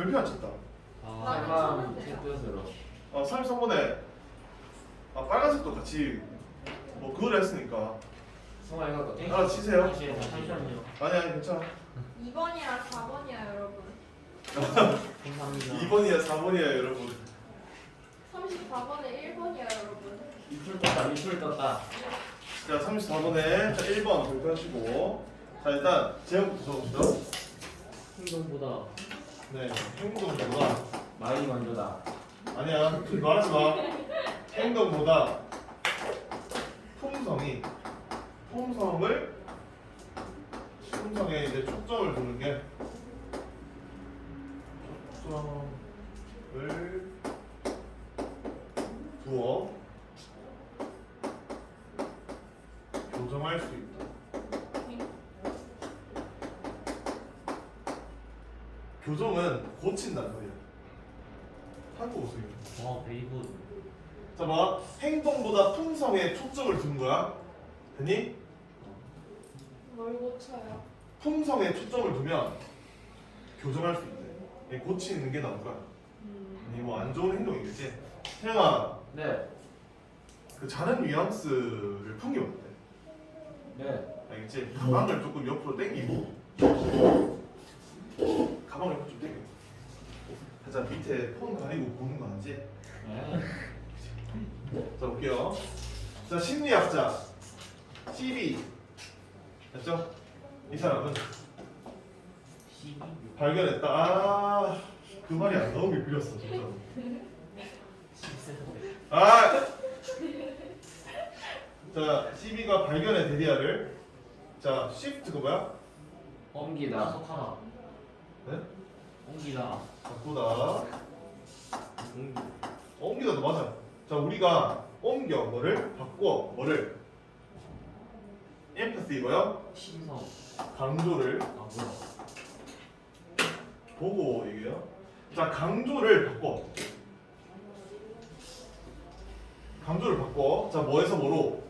별표 안 쳤다. 아, 빨간 뜻으로. 어, 33번에 아, 빨간색도 같이 뭐 그걸 했으니까 승화 이거 하나 치세요. 잠시만요. 아니 아니 괜찮아. 2번이랑 4번이야 여러분. 감사합니다. 2번이야 4번이야 여러분. 34번에 1번이야 여러분. 이풀 떴다. 이풀 떴다. 자 34번에 자, 1번 별표 하시고 자 일단 제목부터 적읍시다. 행동보다 네 행동보다 말이 먼저다. 아니야 그 말하지 마. 행동보다 품성이 품성을 품성에 이제 초점을 두는 게 초점을 두어 교정할 수 있다. 교정은 고친다는 소리야. 한국 웃음이. 와 베이브 자, 봐. 행동보다 품성에 초점을 둔 거야. 됐니? 뭘 고쳐요? 품성에 초점을 두면 교정할 수 있대. 이 고치는 게 나올 거야. 아니 뭐안 좋은 행동이겠지. 태영아, 네. 그 자는 뉘앙스를 풍기면 돼. 네. 알겠지? 가방을 조금 옆으로 당기고 가방을 살짝 밑에 폰 가리고 보는 거 알지? 네. 자 볼게요. 자 심리학자 CB 됐죠? 이 사람은 12 발견했다. 아 그 말이 안 나오길 빌었어 진짜. 13 아. 자 CB가 발견의 데리아를 자 shift가 뭐야? 옮기다. 속하나 네? 옮기다 바꾸다. 옮기 옮기다도 맞아. 자 우리가 옮겨 뭐를 바꿔 뭐를 empathy고요. 신성 강조를 아 뭐야 보고 얘기해요. 자 강조를 바꿔. 강조를 바꿔. 자 뭐에서 뭐로?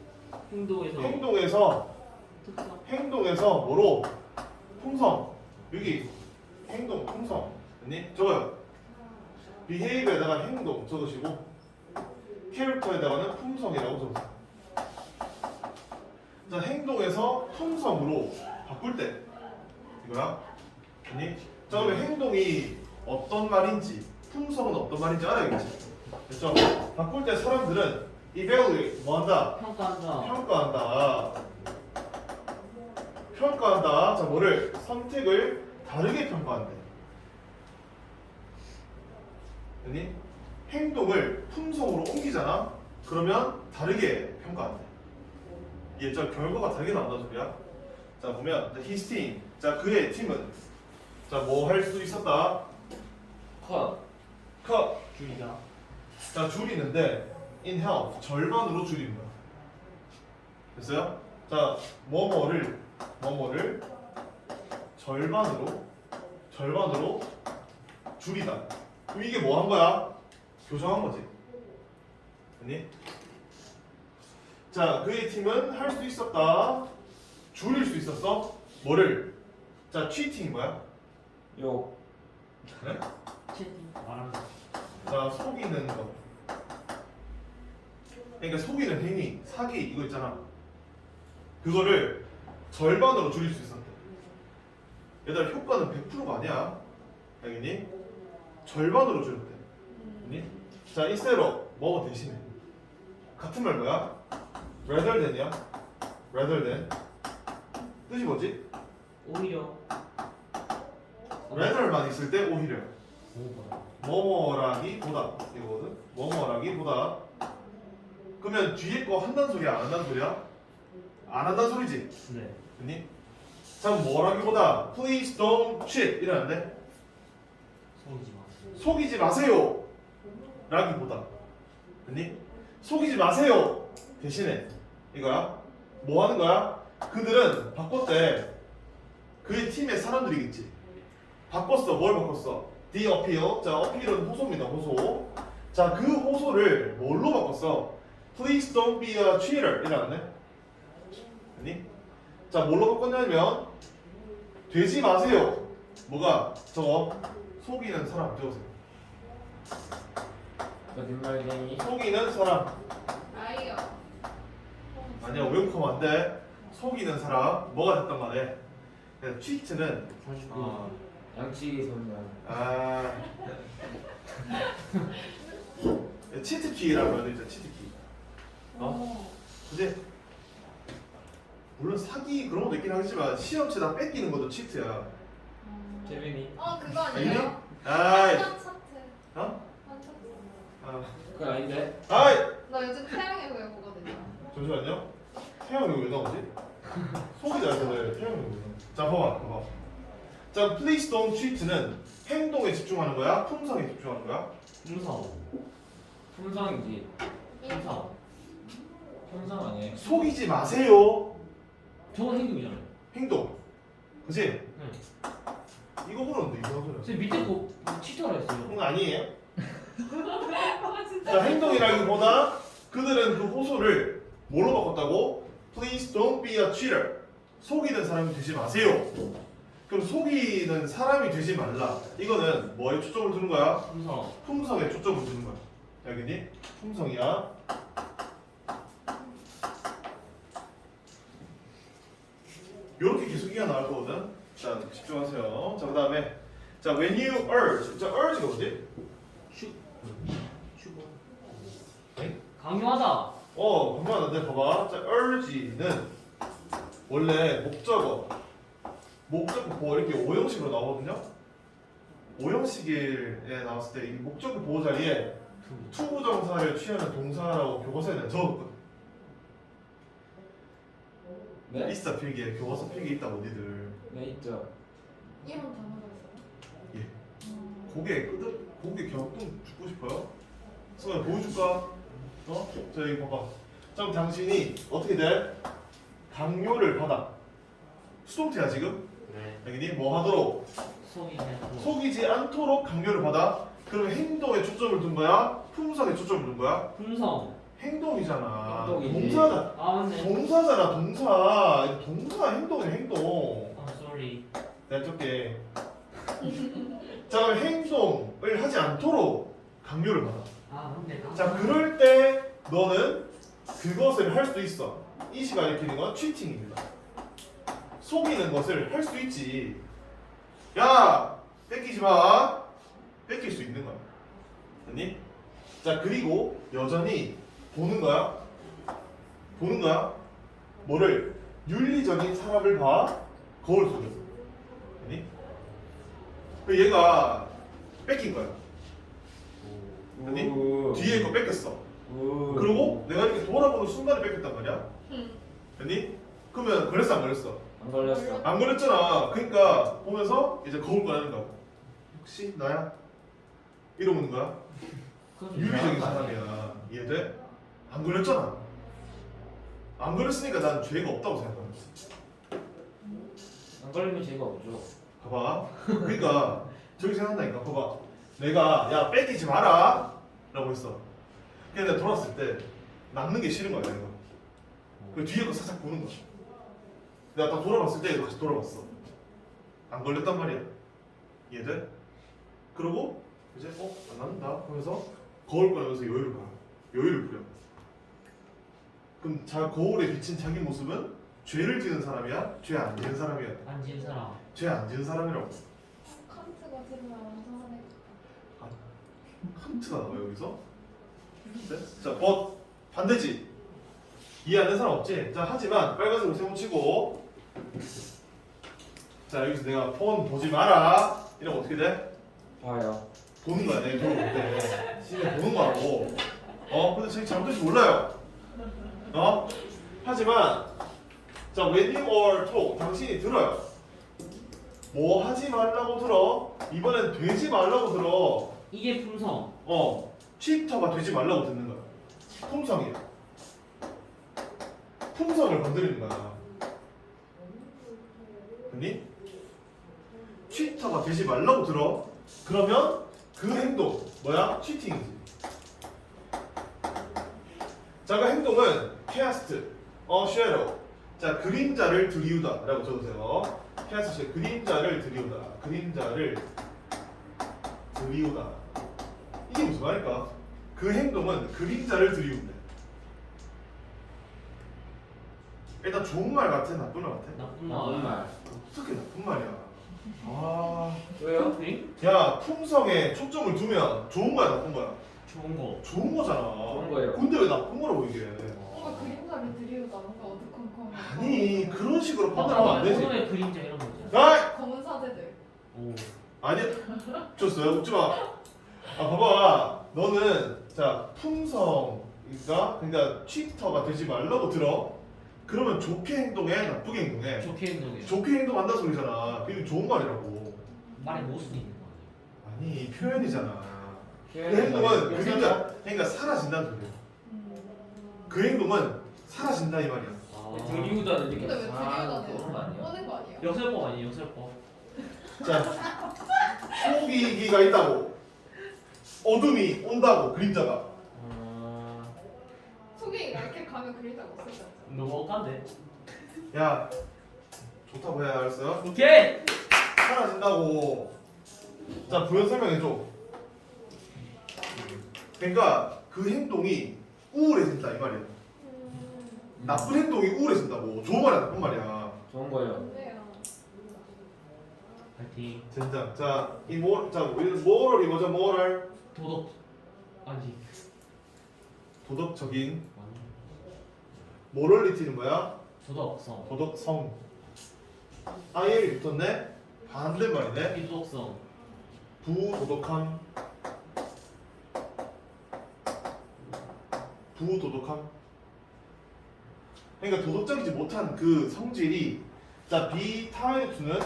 행동에서 행동에서 특성 행동에서 뭐로? 품성. 여기 행동 품성. 아니 적어요. behavior에다가 행동 적으시고 캐릭터에다가는 품성이라고 적으세요. 자 행동에서 품성으로 바꿀 때 이거야. 아니 자 그러면 행동이 어떤 말인지 품성은 어떤 말인지 알아야겠지. 됐죠? 바꿀 때 사람들은 evaluate 뭐 한다? 평가한다 평가한다. 평가한다. 자, 뭐를 선택을 다르게 평가한대. 아니 행동을 품성으로 옮기잖아. 그러면 다르게 평가한대. 저 결과가 다르게 나온다는 소리야. 자, 보면 team. 자, 그의 팀은 자, 뭐 할 수 있었다. 컷. 컷. 줄이다 자, 줄이는데 in half 절반으로 거야. 됐어요? 자, 뭐뭐를 뭐뭐를 절반으로 절반으로 줄이다. 그럼 이게 뭐 한 거야? 교정한 거지. 아니? 자, 그의 팀은 할 수 있었다. 줄일 수 있었어. 뭐를? 자, cheating 뭐야? 욕. 네? 채팅 말하는 거 자, 속이는 거. 그러니까 속이는 행위, 사기 이거 있잖아. 그거를 절반으로 줄일 수 있었대. 얘들아 효과는 100%가 아니야. 알겠니? 절반으로 줄였대. 알겠니? 자, 이 세로 뭐 대신에 같은 말 뭐야? rather than이야. rather than 뜻이 뭐지? 오히려 rather만 있을 때 오히려 뭐뭐라기보다 이거거든. 뭐뭐라기보다. 그러면 뒤에 거 한다는 소리야, 안 한다는 소리야? 안 한다는 소리지. 네 됐니? 참 뭐라기보다 please don't cheat 이러는데 속이지 마세요 속이지 마세요. 라기보다. 됐니? 속이지 마세요. 대신에 이거야. 뭐 하는 거야? 그들은 바꿨대. 그의 팀의 사람들이겠지. 바꿨어. 뭘 바꿨어? The appeal. 자, appeal은 호소입니다. 호소. 자, 그 호소를 뭘로 바꿨어? Please don't be a cheater. 아니? 자, 뭘로 바꿨냐면 되지 마세요. 뭐가? 저거 속이는 사람 적으세요. 거짓말쟁이. 속이는 사람. 아이요. 아니야 오용컴 안 돼. 속이는 사람 뭐가 됐단 말이야. 치트는 49. 어, 양치기 소년. 아 치트키라고 해야 되죠 치트키. 어? 그지? 물론 사기 그런 것도 있긴 하겠지만 시험 치다 뺏기는 것도 치트야. 재민이. 어 그거 아니에요? 아이, 환전 차트. 어? 환전 차트. 아, 그건 아닌데. 아이, 나 요즘 태양의 후예 보거든요. 잠시만요. 태양이 왜 나오지? 속이 잘 되네. 태양이 왜 나오지? 자, 봐봐, 봐봐. 자, please don't cheat는 행동에 집중하는 거야? 품성에 집중하는 거야? 풍성. 품성이지. 풍성. 품성 아니에요? 속이지 마세요. 저건 행동이잖아요. 행동. 그지? 네. 이거 보는데 이상한 소리야. 쌤 밑에 거 치터라 했어요. 그건 아니에요. 아 진짜. 자, 행동이라기보다 그들은 그 호소를 뭐로 바꿨다고? Please don't be a cheater. 속이는 사람이 되지 마세요. 그럼 속이는 사람이 되지 말라. 이거는 뭐에 초점을 두는 거야? 풍성. 품성에 초점을 두는 거야. 알겠니? 품성이야. 이렇게 계속 이어 나올 거거든. 자, 집중하세요. 자, 그다음에 자, when you urge. 자, urge가 뭐지? 슈. 슈버. 네? 강요하다. 어, 궁금한데 봐봐. 자, urge는 원래 목적어, 목적어 보호 이렇게 오형식으로 나오거든요. 오형식에 나왔을 때 이 목적어 보호 자리에 투부정사를 취하는 동사라고 교과서에 내가 적었거든. 네? 있어 필기에 교과서 필기 있다고 니들. 네 있죠. 이런 단어가 있어요? 예. 고개 끄덕, 고개 격동 죽고 싶어요? 승환 보여줄까? 어? 자 여기 봐봐. 자 그럼 당신이 어떻게 돼? 강요를 받아. 수동태야 지금? 그래. 알겠니? 뭐 하도록? 속이 해도. 속이지 않도록 강요를 받아. 그러면 행동에 초점을 둔 거야? 품성에 초점을 둔 거야? 풍성. 행동이잖아. 행동이지. 동사다. 아 맞네. 동사잖아 동사. 동사 행동이야 행동. 아 쏘리. 내가 적게. 자 그럼 행동을 하지 않도록 강요를 받아. 아 맞네. 자 그럴 때 너는 그것을 할 수 있어. 이 시가 일으키는 건 치팅입니다. 속이는 것을 할 수 있지. 야 뺏기지 마. 뺏길 수 있는 거야. 됐니? 자 그리고 여전히 보는 거야. 보는 거야. 뭐를 윤리적인 사람을 봐. 거울 속에서. 그 얘가 뺏긴 거야. 아니, 우. 뒤에 거 뺏겼어. 우. 그리고 내가 이렇게 돌아보는 순간에 뺏겼단 말이야. 응. 됐니? 그러면 걸렸어 안 걸렸어? 안 걸렸어. 안 걸렸잖아. 그러니까 보면서 이제 거울 꺼내는 거야. 혹시 나야? 이러는 거야. 윤리적인 거? 사람이야. 이해돼? 안 걸렸잖아. 안 걸렸으니까 난 죄가 없다고 생각하는 거야. 안 걸리면 죄가 없죠. 봐봐. 그러니까 저기 생각난다니까. 봐봐. 내가 야 뺏기지 마라 라고 했어. 근데 내가 돌았을 때 남는 게 싫은 거야 내가. 그 뒤에 거 살짝 보는 거야. 내가 딱 돌아봤을 때 얘도 같이 돌아봤어. 안 걸렸단 말이야. 이해돼? 그러고 이제 어? 안 남는다 하면서 거울 꺼내면서 여유를 봐. 여유를 부려. 그럼 자 거울에 비친 자기 모습은 죄를 지는 사람이야? 죄 안 지는 사람이야? 안진 사람. 죄 안 지은 사람이라고. 칸트가 들으면 완성하네. 칸트가 나와 여기서? 네? 자, 벗 반대지. 이해 안 되는 사람 없지? 자, 하지만 빨간색으로 세워치고 자, 여기서 내가 폰 보지 마라. 이러면 어떻게 돼? 봐요. 보는 거야, 내 돈을 볼 때. 시내 보는 거라고. 어, 근데 자기 잘못될지 몰라요. 어? 하지만 자, when you are told 당신이 들어요. 뭐 하지 말라고 들어? 이번엔 되지 말라고 들어. 이게 풍성. 어, 치터가 되지 말라고 듣는 거야. 품성이야. 품성을 건드리는 거야. 됐니? 치터가 되지 말라고 들어. 그러면 그 행동 뭐야? 치팅이지. 자, 그 행동은 캐스트, 어, 쉐로. 자, 그림자를 들이우다 라고 적으세요. 캐스트, 그림자를 들이우다. 그림자를 들이우다. 이게 무슨 말일까? 그 행동은 그림자를 들이운대. 일단 좋은 말 같아, 나쁜 말 같아? 나쁜 나쁜 말. 말. 어떻게 나쁜 말이야? 아, 왜요? 응? 야 품성에 초점을 두면 좋은 거야, 나쁜 거야? 좋은 거. 좋은 거잖아. 좋은 거예요. 근데 왜 나쁜 거라고 이게? 뭔가 그림자를 들이우다 뭔가 어두컴컴. 아니 그런 식으로 아, 판단하면 안 되지. 손에 그림자 이런 거지. 아, 검은 사제들. 오. 아니, 줬어요. 웃지 마. 아, 봐봐. 너는 자 품성인가? 그러니까 취터가 되지 말라고 들어. 그러면 좋게 행동해, 나쁘게 행동해. 좋게 행동해. 좋게 행동한다 소리잖아. 그게 좋은 말이라고. 말에 모순이 있는 거 아니야? 아니 표현이잖아. 그 행동은? 그러니까 그러니까 사라진다는 소리야. 음. 그 행동은 사라진다 이 말이야. 아. 들이우다는 이렇게 근데 왜 아, 거 아니야? 꺼낸 거 아니에요? 역설법 아니에요, 역설법. 자, 속이기가 있다고. 어둠이 온다고 그림자가. 아, 속이 이렇게 가면 그림자가 없어져. 너무 억한데? 야, 좋다고 해 알았어요? 오케이! 사라진다고. 자, 부연 설명해줘. 그러니까 그 행동이 우울해진다 이 말이야. 음. 나쁜 행동이 우울해진다고. 좋은 말이야, 나쁜 말이야. 좋은 거예요. 파이팅. 젠장. 자, 이 모, 자, 우리는 뭐를 이거죠? 뭐를 도덕. 아니. 도덕적인. 모럴리티는 뭐야? 도덕성. 도덕성. 아예 붙었네. 반대 말이네. 비도덕성. 부도덕함. 부도덕함. 그러니까 도덕적이지 못한 그 성질이 자 비타이투는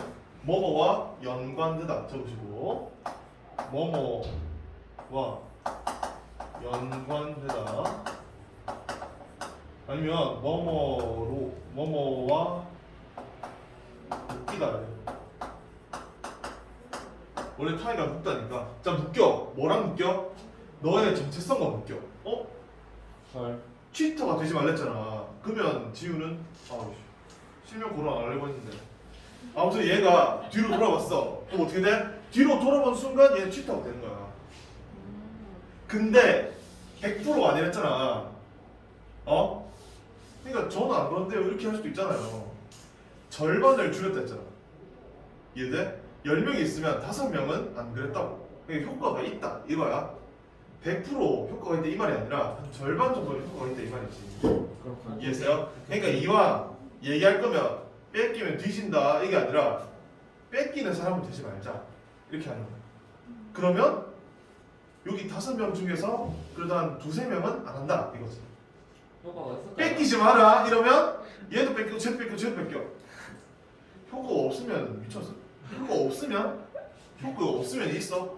뭐뭐와 연관되다. 적으시고. 뭐뭐와 연관되다. 아니면 뭐뭐로 뭐뭐와 웃기다. 원래 타이가 묶다니까. 자 묶여. 뭐랑 묶여? 너의 정체성과 묶여. 어? 헐. 취터가 되지 말랬잖아. 그러면 지우는? 씨, 실명 고로 안 하려고 했는데. 아무튼 얘가 뒤로 돌아봤어. 그럼 어떻게 돼? 뒤로 돌아본 순간 얘는 취터가 되는 거야. 근데 100%가 아니랬잖아. 어? 그러니까 저는 안 그런데요. 이렇게 할 수도 있잖아요. 절반을 줄였다 했잖아. 이해돼? 10명이 있으면 5명은 안 그랬다고. 그러니까 효과가 있다. 이거야 100% 효과가 있다 이 말이 아니라 한 절반 정도는 효과가 있다 이 말이지 그렇구나. 이해했어요? 그러니까 이왕 얘기할 거면 뺏기면 뒤진다 이게 아니라 뺏기는 사람은 되지 말자 이렇게 하는 거야 그러면 여기 다섯 명 중에서 그래도 한 두세 명은 안 한다 이거지 효과가? 뺏기지 마라 이러면 얘도 뺏겨 쟤도 뺏겨 쟤도 뺏겨 효과가 없으면 미쳤어 효과 없으면 효과가 없으면 있어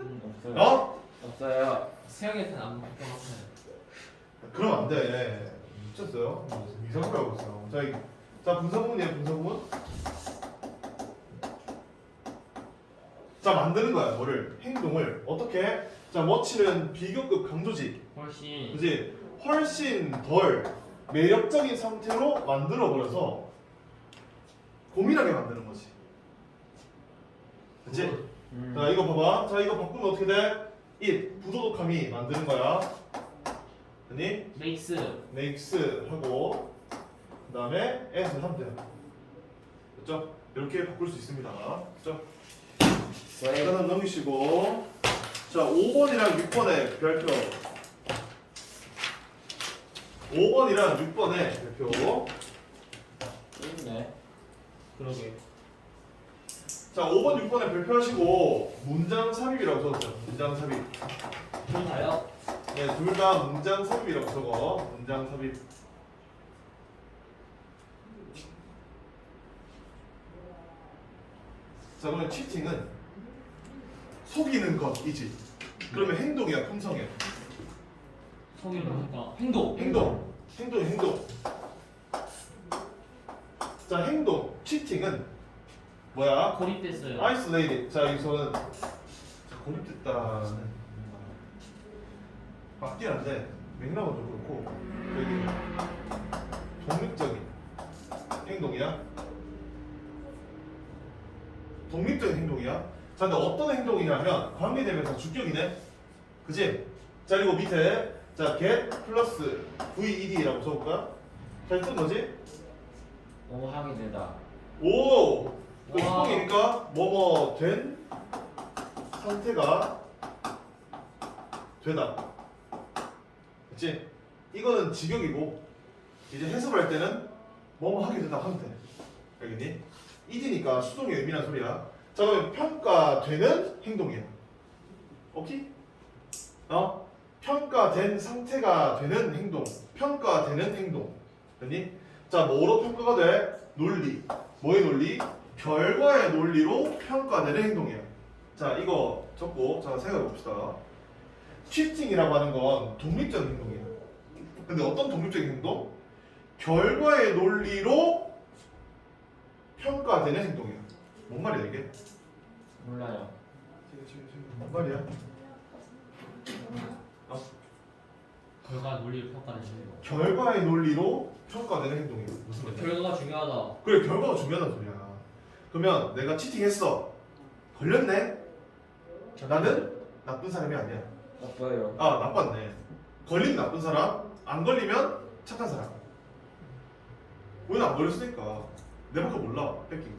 음, 없어요. 어? 없어요. 세영이한테는 안것 같아요. 그러면 안돼 미쳤어요 이상하게 하고 있어요 자, 이- 자 분석문이에요 분석문 자 만드는 거야 뭐를 행동을 어떻게 자 머치는 비교급 강조지 훨씬. 그지 훨씬 덜 매력적인 상태로 만들어 버려서 고민하게 만드는 거지 그치? 음. 자 이거 봐봐 자 이거 바꾸면 어떻게 돼? 이 부도덕함이 만드는 거야 아니 메이스. makes 하고 그 다음에 as 하면 돼요 그렇죠? 이렇게 바꿀 수 있습니다 그렇죠? 왜? 일단은 넘기시고 자 5번이랑 6번의 별표 5번이랑 6번의 별표 있네. 그러게. 자 5번 6번에 별표하시고 문장 삽입이라고 적었어요 문장 삽입. 둘 다요? 네, 둘 다 문장 삽입이라고 적어. 문장 삽입. 자 그러면 치팅은 속이는 것이지. 그러면 행동이야 품성이야? 속이는 거니까. 행동. 행동. 행동 행동. 자 행동. 치팅은 뭐야 고립됐어요. 아이스레이드 자 여기서는 자, 맞긴 한데 맥락은 좀 그렇고 여기 독립적인 행동이야 독립적인 행동이야 자, 근데 어떤 행동이냐면 관계대명사 주격이네. 그지? 자, 그리고 밑에 자, get 플러스ved라고 써볼까? 자, 이건 뭐지? 오 하게 되다. 오! 그 와. 수동이니까 뭐뭐 된 상태가 되다. 그치? 이거는 직역이고 이제 해석을 할 때는 뭐뭐 하게 되다 하면 돼. 알겠니? 이디니까 수동의 의미란 소리야. 자 그러면 평가되는 행동이야. 오케이? 어? 평가된 상태가 되는 행동. 평가되는 행동. 됐니? 자 뭐로 평가가 돼? 논리. 뭐의 논리? 결과의 논리로 평가되는 행동이야. 자 이거 적고 자 생각해 봅시다. 치팅이라고 하는 건 독립적인 행동이야. 근데 어떤 독립적인 행동? 결과의 논리로 평가되는 행동이야. 뭔 말이야 이게? 몰라요. 뭔 말이야? 결과 논리를 평가하는 거. 결과의 논리로 평가되는 행동이야. 무슨 말이야? 결과가 중요하다. 그래 결과가 중요하다는 소리야. 그러면 내가 치팅했어. 걸렸네. 나는 나쁜 사람이 아니야. 나빠요. 아 나빴네. 걸리면 나쁜 사람, 안 걸리면 착한 사람. 우리는 안 걸렸으니까 내밖에 몰라 뺏기고.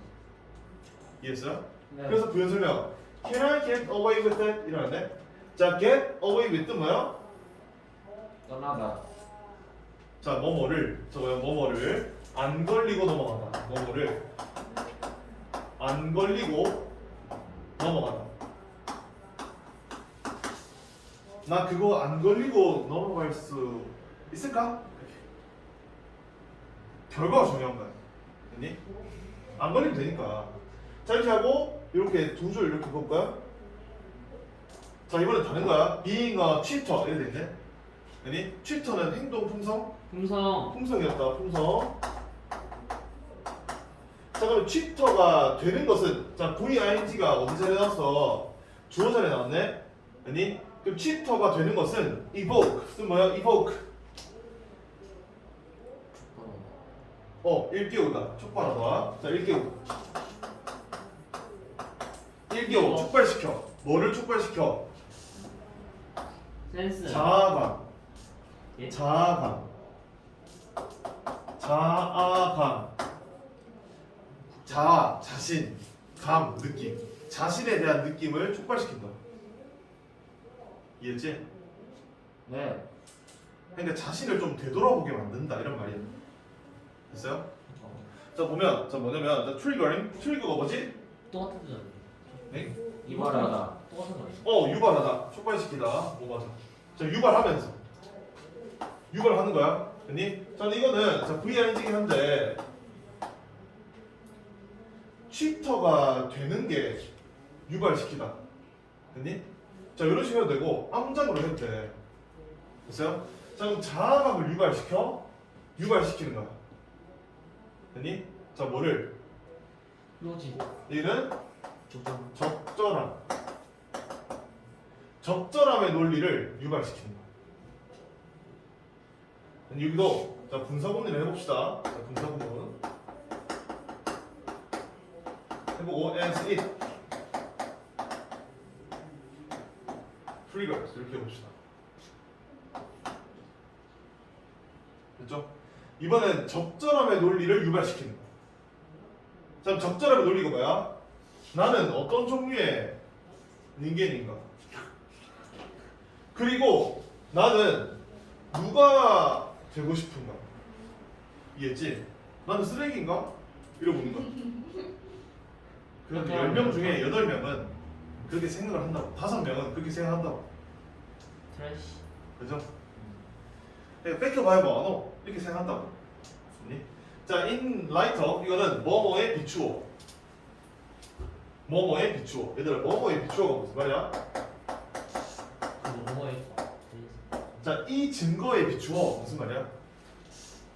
이해했어요? 네. 그래서 부연 설명. Can I get away with that? 이러는데. 자, get away with 뭐야? 떠나다. 자, 뭐뭐를 저거요, 뭐뭐를 안 걸리고 넘어가다. 뭐뭐를 안 걸리고 넘어가다. 나 그거 안 걸리고 넘어갈 수 있을까? 결과가 중요한 거야. 됐니? 안 걸리면 되니까. 자, 이렇게 하고 이렇게 두 줄 이렇게 볼까요? 자, 이번엔 다른 거야. being a cheater 이렇게 돼 있네. 됐니? cheater는 행동 품성 품성. 품성이었다 품성 자 그럼 취터가 되는 것은 자 VING가 어디 자리에 나왔어? 주어 자리에 나왔네? 아니 그럼 취터가 되는 것은 evoke. 뜻 뭐야? Evoke. 어 일깨우다. 촉발하다 자 일깨우 일깨우 촉발시켜. 뭐를 촉발시켜? 센스. 자아감. 예? 자아감. 자아감 자아 자신 감 느낌 자신에 대한 느낌을 촉발시킨다 이해했지? 네. 그러니까 자신을 좀 되돌아보게 만든다 이런 말이야 됐어요? 자 보면 자 뭐냐면 자, 트리거링 트리거가 뭐지? 똑같은 네? 이발하다. 똑같은 거. 어 유발하다 촉발시키다 뭐 맞아 자 유발하면서 유발하는 거야 됐니? 자 이거는 자 VING긴 한데 취터가 되는 게 유발시키다 됐니? 자 이런 식으로 해도 되고 암장으로 해도 돼 됐어요? 자 그럼 자아감을 유발시켜 유발시키는 거야 됐니? 자 뭐를 로지. 얘는 조금. 적절함. 적절함의 논리를 유발시키는 거야. 여기도 자 분사구문을 해봅시다. 자 분사구문 해보고 as it triggers 이렇게 해봅시다. 됐죠? 이번엔 적절함의 논리를 유발시키는 거야. 자 적절함의 논리가 뭐야? 나는 어떤 종류의 인간인가? 그리고 나는 누가 되고 싶은가? 이해했지? 나는 쓰레기인가? 이러고 있는 거야. 그런데 10명 중에 8명은 그렇게 생각을 한다고. 5명은 그렇게 생각한다고. 트래시. 그죠? 그러니까 뺏겨봐야 뭐하노? 이렇게 생각한다고. 됐니? 자, in lighter 이거는 뭐뭐에 비추어. 뭐뭐에 비추어. 얘들아, 뭐뭐에 비추어가 무슨 말이야? 그거 뭐에? 자, 이 증거에 비추어 무슨 말이야?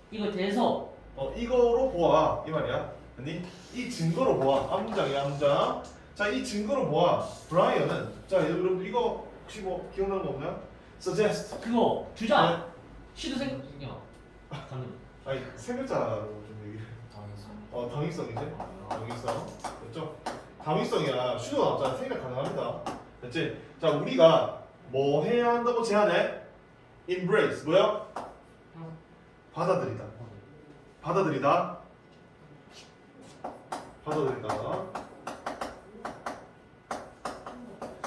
이거 대서. 어, 이거로 보아 이 말이야. 아니, 이 증거로 보아 암장. 자, 이 증거로 보아 브라이언은 자, 여러분들 이거 혹시 뭐 기억나는 거 없나요? suggest. 그거 주자. 네. 시도 생각 중이야. 가능. 아니 세 글자로 좀 얘기를. 어, 당위성이지. 당위성. 됐죠? 당위성이야. 슈도 나왔잖아. 생각 가능합니다. 됐지? 자, 우리가 뭐 해야 한다고 제안해? embrace. 뭐야? 받아들이다. 받아들이다. 받아들이다.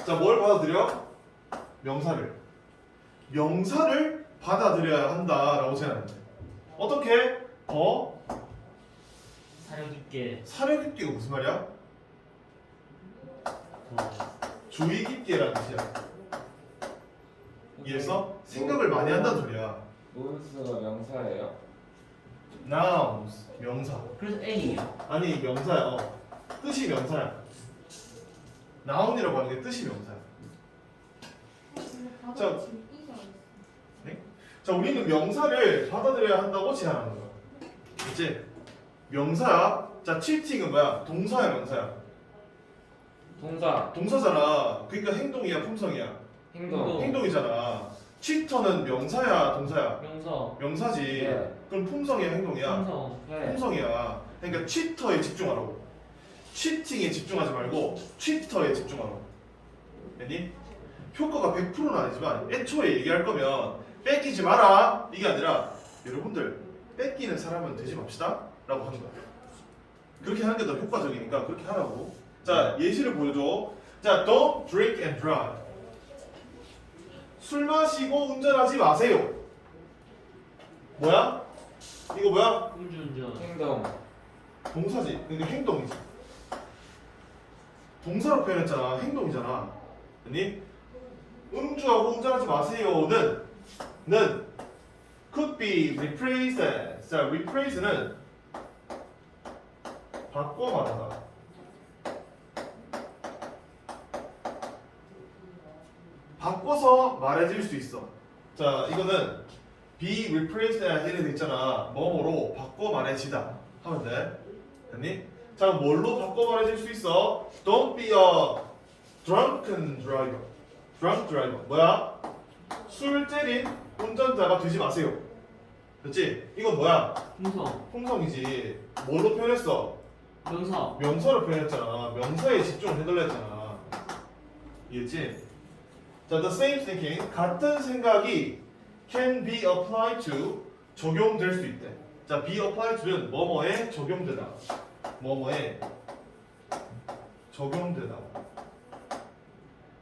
자, 뭘 받아들여? 명사를. 명사를 받아들여야 한다라고 제안합니다. 어떻게? 더 사려 깊게 사려 깊게가 무슨 말이야? 더 주의 깊게라는 뜻이야. 이해했어? 생각을 많이 한다는 소리야. 논스가 명사예요. Nouns 명사. 그래서 N이에요 아니 명사야. 어. 뜻이 명사야. noun이라고 하는 게 뜻이 명사야. 자. 자. 이가 자, 우리는 명사를 받아들여야 한다고 제안하는 거야. 그치? 명사야. 자, cheating은 뭐야? 동사야, 명사야? 동사, 동사잖아. 그러니까 행동이야, 품성이야. 행동. 행동이잖아. Cheater는 명사야, 동사야? 명사 명사지. 네. 그럼 품성이야, 행동이야? 품성 해. 품성이야. 그러니까 cheater에 집중하라고. cheating에 집중하지 말고 cheater에 집중하라고. 됐니? 효과가 100%는 아니지만 애초에 얘기할 거면 뺏기지 마라 이게 아니라 여러분들 뺏기는 사람은 되지 맙시다 라고 하는 거야. 그렇게 하는 게 더 효과적이니까 그렇게 하라고. 자 예시를 보여줘. 자 don't drink and drive. 술 마시고 운전하지 마세요. 뭐야? 이거 뭐야? 음주운전 행동. 동사지. 근데 행동이지. 동사로 표현했잖아. 행동이잖아. 아니 음주하고 운전하지 마세요는 는 could be replaced. 자, replace는 바꿔 말하다. 바꿔서 말해줄 수 있어. 자, 이거는 be replaced as 이렇게 돼 있잖아. 뭐뭐로 바꿔 말해지다 하면 돼. 됐니? 자, 뭘로 바꿔 말해줄 수 있어? Don't be a drunken driver. drunk driver. 뭐야? 술 때린 운전자가 되지 마세요. 됐지? 이건 뭐야? 품성 품성이지. 뭘로 표현했어? 명사 명사로 표현했잖아. 명사에 집중을 해달라 했잖아. 이해했지? 자, the same thinking. 같은 생각이 can be applied to 적용될 수 있대. 자, be applied to는 뭐뭐에 적용되다. 뭐뭐에 적용되다.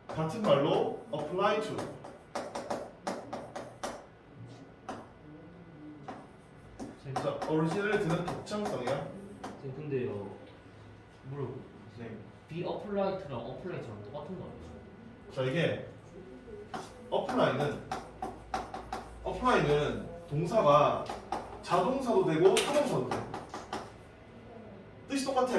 같은 말로 apply to. 제- 자, 오리지널에 드는 독창성이야. 제 근데요 물어 네. 비 어플라이트랑 어플라이트랑 똑같은 거 아니에요? 자 이게 어플라이는 어플라이는 동사가 자동사도 되고 타동사도 돼. 뜻이 똑같아.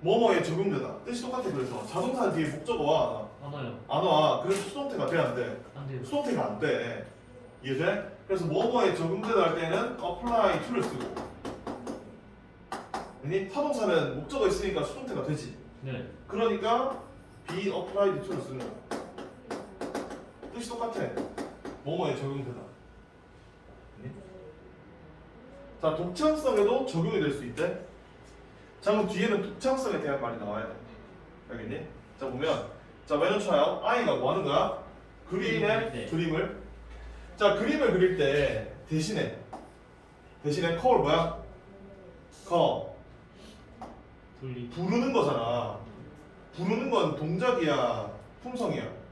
뭐뭐에 적용되다. 뜻이 똑같아 그래서 자동사 뒤에 목적어와 하나요 안 와. 그래서 수동태가 돼안 돼? 안 돼요 수동태가 안 돼. 이해돼? 그래서 뭐뭐에 적용되다 할 때는 apply to를 쓰고. 아니 타동사는 목적어 있으니까 수동태가 되지. 네 그러니까 be applied to를 쓰는 거야. 뜻이 똑같아. 뭐뭐에 적용되다. 네? 자, 독창성에도 적용이 될 수 있대. 자, 그럼 뒤에는 독창성에 대한 말이 나와야 돼. 알겠니? 자, 보면 자, a child, 아이가 뭐 하는 거야? 그림 그림의 때. 그림을 자, 그림을 그릴 때 대신에 대신에 call 뭐야? 돌리 부르는 거잖아. 부르는 건 동작이야, 품성이야.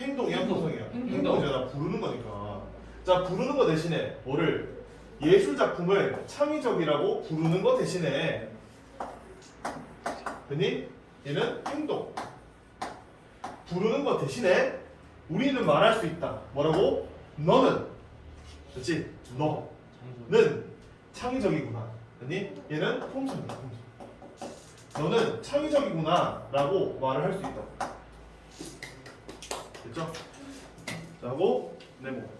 행동이야, 행동. 품성이야. 행동. 행동이잖아. 부르는 거니까. 자, 부르는 거 대신에 뭐를 예술 작품을 창의적이라고 부르는 거 대신에 됐니? 얘는 행동. 부르는 거 대신에 우리는 말할 수 있다. 뭐라고? 너는 그렇지? 너는 창의적이구나. 됐니? 얘는 품성이야. 품성. 너는 창의적이구나 라고 말을 할 수 있다 됐죠? 자 하고 네모